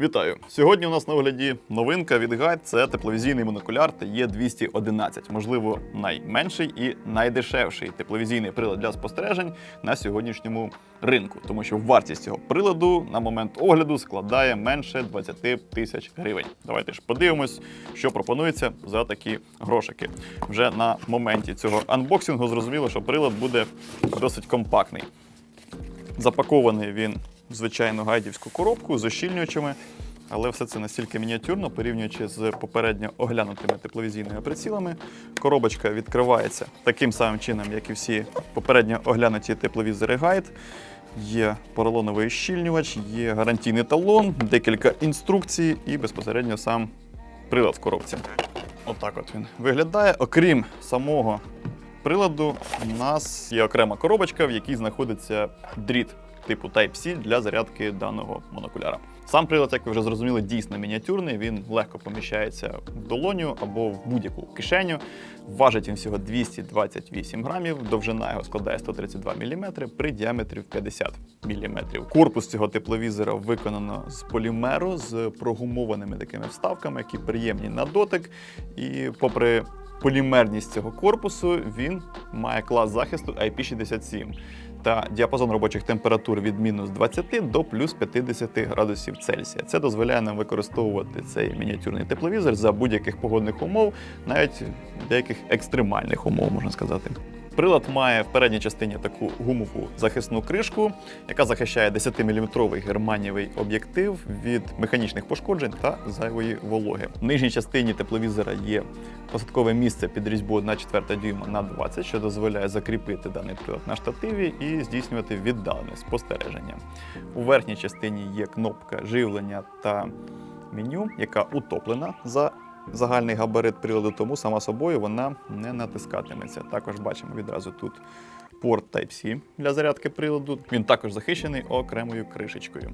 Вітаю! Сьогодні у нас на огляді новинка від Гайд. Це тепловізійний монокуляр TE211. Можливо, найменший і найдешевший тепловізійний прилад для спостережень на сьогоднішньому ринку, тому що вартість цього приладу на момент огляду складає менше 20 тисяч гривень. Давайте ж подивимось, що пропонується за такі грошики. Вже на моменті цього анбоксингу зрозуміло, що прилад буде досить компактний. Запакований він звичайну гайдівську коробку з ощільнювачами, але все це настільки мініатюрно, порівнюючи з попередньо оглянутими тепловізійними прицілами. Коробочка відкривається таким самим чином, як і всі попередньо оглянуті тепловізори гайд. Є поролоновий щільнювач, є гарантійний талон, декілька інструкцій і безпосередньо сам прилад в коробці. Отак от він виглядає. Окрім самого приладу, у нас є окрема коробочка, в якій знаходиться дріт типу Type-C для зарядки даного монокуляра. Сам прилад, як ви вже зрозуміли, дійсно мініатюрний. Він легко поміщається в долоню або в будь-яку кишеню. Важить він всього 228 грамів, довжина його складає 132 мм при діаметрі 50 мм. Корпус цього тепловізора виконано з полімеру з прогумованими такими вставками, які приємні на дотик. І попри полімерність цього корпусу, він має клас захисту IP67 та діапазон робочих температур від мінус 20 до плюс 50 градусів Цельсія. Це дозволяє нам використовувати цей мініатюрний тепловізор за будь-яких погодних умов, навіть деяких екстремальних умов, можна сказати. Прилад має в передній частині таку гумову захисну кришку, яка захищає 10-мм германієвий об'єктив від механічних пошкоджень та зайвої вологи. В нижній частині тепловізора є посадкове місце під різьбу 1,4 дюйма на 20, що дозволяє закріпити даний прилад на штативі і здійснювати віддалене спостереження. У верхній частині є кнопка живлення та меню, яка утоплена за загальний габарит приладу, тому сама собою вона не натискатиметься. Також бачимо відразу тут порт Type-C для зарядки приладу. Він також захищений окремою кришечкою.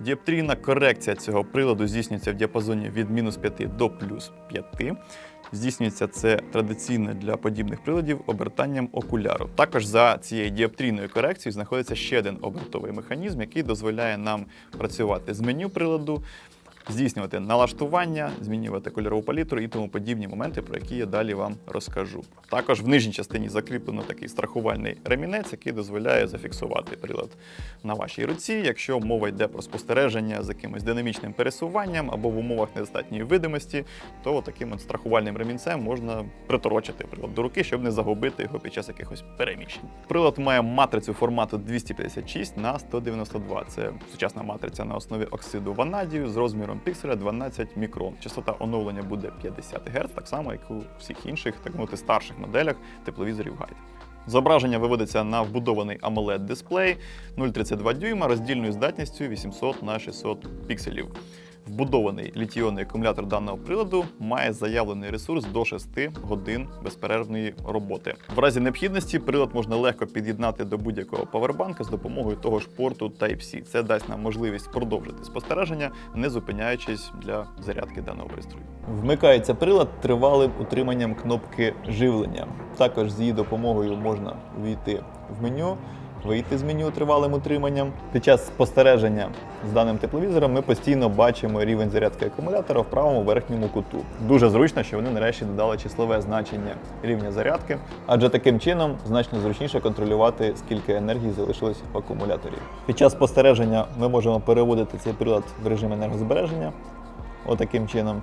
Діоптрійна корекція цього приладу здійснюється в діапазоні від мінус 5 до плюс 5. Здійснюється це традиційно для подібних приладів обертанням окуляру. Також за цією діоптрійною корекцією знаходиться ще один обертовий механізм, який дозволяє нам працювати з меню приладу, здійснювати налаштування, змінювати кольорову палітру і тому подібні моменти, про які я далі вам розкажу. Також в нижній частині закріплено такий страхувальний ремінець, який дозволяє зафіксувати прилад на вашій руці, якщо мова йде про спостереження з якимось динамічним пересуванням або в умовах недостатньої видимості, то таким от страхувальним ремінцем можна приторочити прилад до руки, щоб не загубити його під час якихось переміщень. Прилад має матрицю формату 256 на 192. Це сучасна матриця на основі оксиду ванадію з розміром пікселя 12 мікрон. Частота оновлення буде 50 Гц, так само як у всіх інших, так мовити, старших моделях тепловізорів Гайд. Зображення виводиться на вбудований amoled дисплей 0,32 дюйма роздільною здатністю 800 на 600 пікселів. Вбудований літійонний акумулятор даного приладу має заявлений ресурс до 6 годин безперервної роботи. В разі необхідності прилад можна легко під'єднати до будь-якого павербанка з допомогою того ж порту Type-C. Це дасть нам можливість продовжити спостереження, не зупиняючись для зарядки даного пристрою. Вмикається прилад тривалим утриманням кнопки живлення. Також з її допомогою можна війти в меню вийти з меню тривалим утриманням. Під час спостереження з даним тепловізором ми постійно бачимо рівень зарядки акумулятора в правому верхньому куту. Дуже зручно, що вони нарешті додали числове значення рівня зарядки, адже таким чином значно зручніше контролювати, скільки енергії залишилось в акумуляторі. Під час спостереження ми можемо переводити цей прилад в режим енергозбереження. Отаким чином.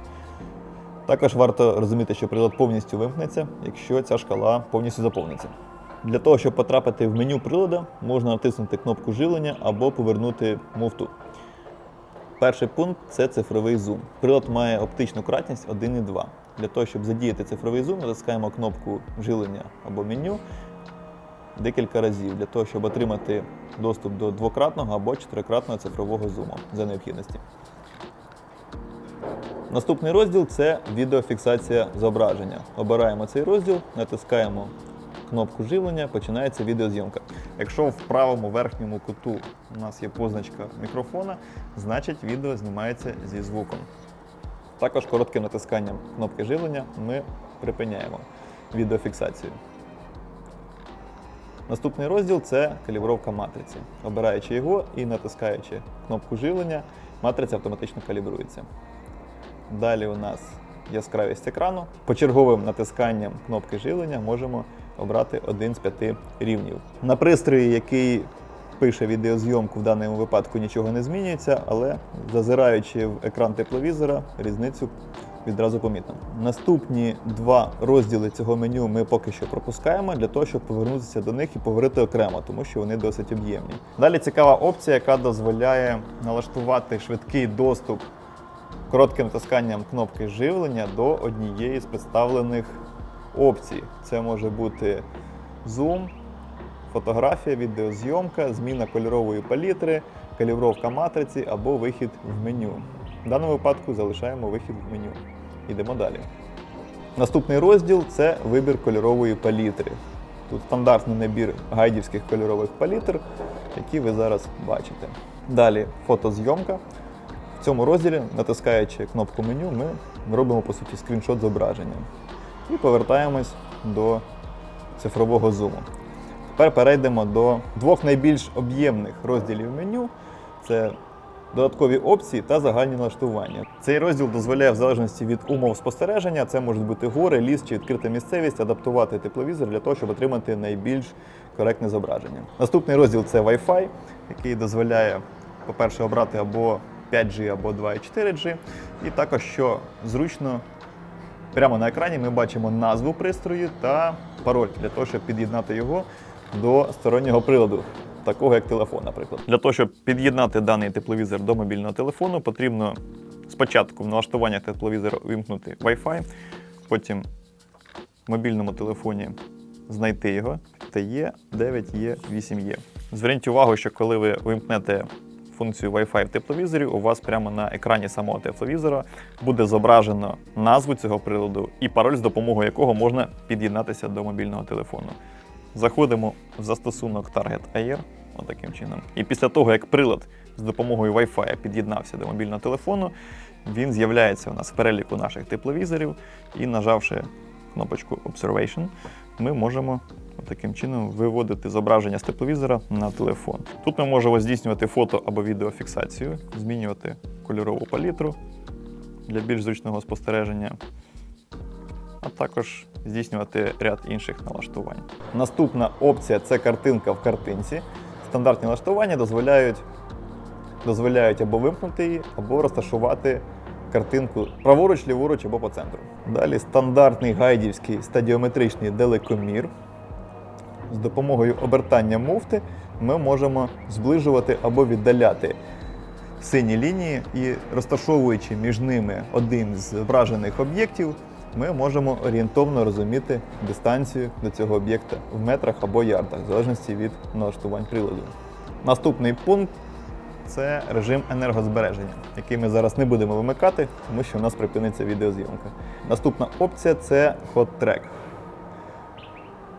Також варто розуміти, що прилад повністю вимкнеться, якщо ця шкала повністю заповниться. Для того, щоб потрапити в меню прилада, можна натиснути кнопку живлення або повернути муфту. Перший пункт це цифровий зум. Прилад має оптичну кратність 1,2. Для того, щоб задіяти цифровий зум, натискаємо кнопку живлення або меню декілька разів, для того, щоб отримати доступ до двократного або чотирикратного цифрового зуму за необхідності. Наступний розділ це відеофіксація зображення. Обираємо цей розділ, натискаємо кнопку живлення, починається відеозйомка. Якщо в правому верхньому куту у нас є позначка мікрофона, значить відео знімається зі звуком. Також коротким натисканням кнопки живлення ми припиняємо відеофіксацію. Наступний розділ це калібровка матриці. Обираючи його і натискаючи кнопку живлення, матриця автоматично калібрується. Далі у нас яскравість екрану. Почерговим натисканням кнопки живлення можемо обрати один з п'яти рівнів. На пристрої, який пише відеозйомку, в даному випадку нічого не змінюється, але зазираючи в екран тепловізора, різницю відразу помітно. Наступні два розділи цього меню ми поки що пропускаємо для того, щоб повернутися до них і поговорити окремо, тому що вони досить об'ємні. Далі цікава опція, яка дозволяє налаштувати швидкий доступ коротким натисканням кнопки живлення до однієї з представлених опцій. Це може бути зум, фотографія, відеозйомка, зміна кольорової палітри, калібровка матриці або вихід в меню. В даному випадку залишаємо вихід в меню. Йдемо далі. Наступний розділ це вибір кольорової палітри. Тут стандартний набір гайдівських кольорових палітр, які ви зараз бачите. Далі фотозйомка. В цьому розділі, натискаючи кнопку меню, ми робимо по суті скріншот зображення і повертаємось до цифрового зуму. Тепер перейдемо до двох найбільш об'ємних розділів меню. Це додаткові опції та загальні налаштування. Цей розділ дозволяє, в залежності від умов спостереження, це можуть бути гори, ліс чи відкрита місцевість, адаптувати тепловізор для того, щоб отримати найбільш коректне зображення. Наступний розділ це Wi-Fi, який дозволяє, по-перше, обрати або 5G, або 2,4G. І також, що зручно, прямо на екрані ми бачимо назву пристрою та пароль для того, щоб під'єднати його до стороннього приладу, такого як телефон, наприклад. Для того, щоб під'єднати даний тепловізор до мобільного телефону, потрібно спочатку в налаштуваннях тепловізора увімкнути Wi-Fi, потім в мобільному телефоні знайти його TE 9E 8E. Зверніть увагу, що коли ви вимкнете функцію Wi-Fi в тепловізорі, у вас прямо на екрані самого тепловізора буде зображено назву цього приладу і пароль, з допомогою якого можна під'єднатися до мобільного телефону. Заходимо в застосунок Target Air, отаким чином. І після того, як прилад з допомогою Wi-Fi під'єднався до мобільного телефону, він з'являється у нас в переліку наших тепловізорів, і нажавши кнопочку Observation, ми можемо таким чином виводити зображення з тепловізора на телефон. Тут ми можемо здійснювати фото або відеофіксацію, змінювати кольорову палітру для більш зручного спостереження, а також здійснювати ряд інших налаштувань. Наступна опція це картинка в картинці. Стандартні налаштування дозволяють, дозволяють або вимкнути її, або розташувати картинку праворуч, ліворуч або по центру. Далі стандартний гайдівський стадіометричний далекомір. З допомогою обертання муфти ми можемо зближувати або віддаляти сині лінії і розташовуючи між ними один з зображених об'єктів, ми можемо орієнтовно розуміти дистанцію до цього об'єкта в метрах або ярдах, в залежності від налаштувань приладу. Наступний пункт це режим енергозбереження, який ми зараз не будемо вимикати, тому що у нас припиниться відеозйомка. Наступна опція це Hot Track.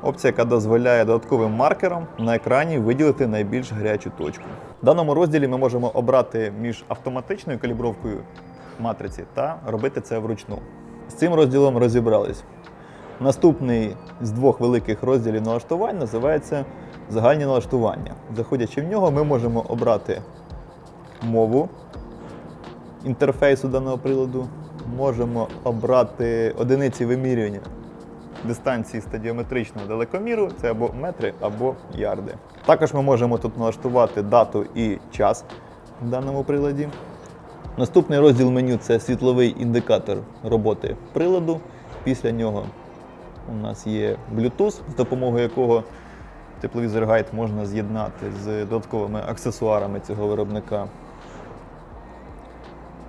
Опція, яка дозволяє додатковим маркером на екрані виділити найбільш гарячу точку. В даному розділі ми можемо обрати між автоматичною калібровкою матриці та робити це вручну. З цим розділом розібрались. Наступний з двох великих розділів налаштувань називається загальні налаштування. Заходячи в нього, ми можемо обрати мову інтерфейсу даного приладу, можемо обрати одиниці вимірювання дистанції стадіометричного далекоміру, це або метри, або ярди. Також ми можемо тут налаштувати дату і час в даному приладі. Наступний розділ меню це світловий індикатор роботи приладу. Після нього у нас є Bluetooth, з допомогою якого тепловізор гайд можна з'єднати з додатковими аксесуарами цього виробника.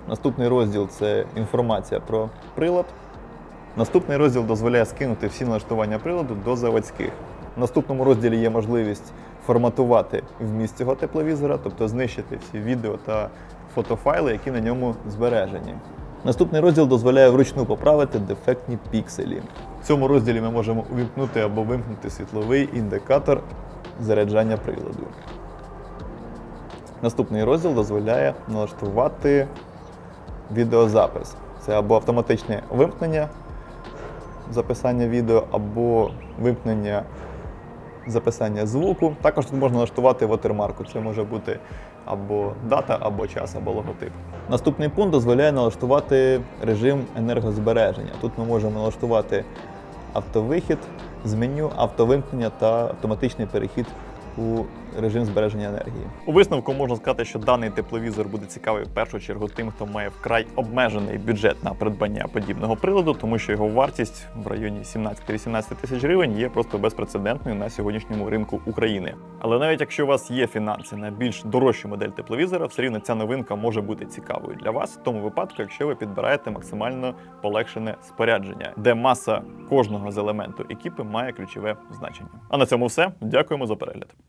Наступний розділ це інформація про прилад. Наступний розділ дозволяє скинути всі налаштування приладу до заводських. В наступному розділі є можливість форматувати вміст цього тепловізора, тобто знищити всі відео та фотофайли, які на ньому збережені. Наступний розділ дозволяє вручну поправити дефектні пікселі. В цьому розділі ми можемо увімкнути або вимкнути світловий індикатор заряджання приладу. Наступний розділ дозволяє налаштувати відеозапис. Це або автоматичне вимкнення записання відео, або вимкнення записання звуку. Також тут можна налаштувати watermarку. Це може бути або дата, або час, або логотип. Наступний пункт дозволяє налаштувати режим енергозбереження. Тут ми можемо налаштувати автовихід з меню, автовимкнення та автоматичний перехід у режим збереження енергії. У висновку можна сказати, що даний тепловізор буде цікавий в першу чергу тим, хто має вкрай обмежений бюджет на придбання подібного приладу, тому що його вартість в районі 17-18 тисяч гривень є просто безпрецедентною на сьогоднішньому ринку України. Але навіть якщо у вас є фінанси на більш дорожчу модель тепловізора, все рівно ця новинка може бути цікавою для вас в тому випадку, якщо ви підбираєте максимально полегшене спорядження, де маса кожного з елементу екіпи має ключове значення. А на цьому все. Дякуємо за перегляд.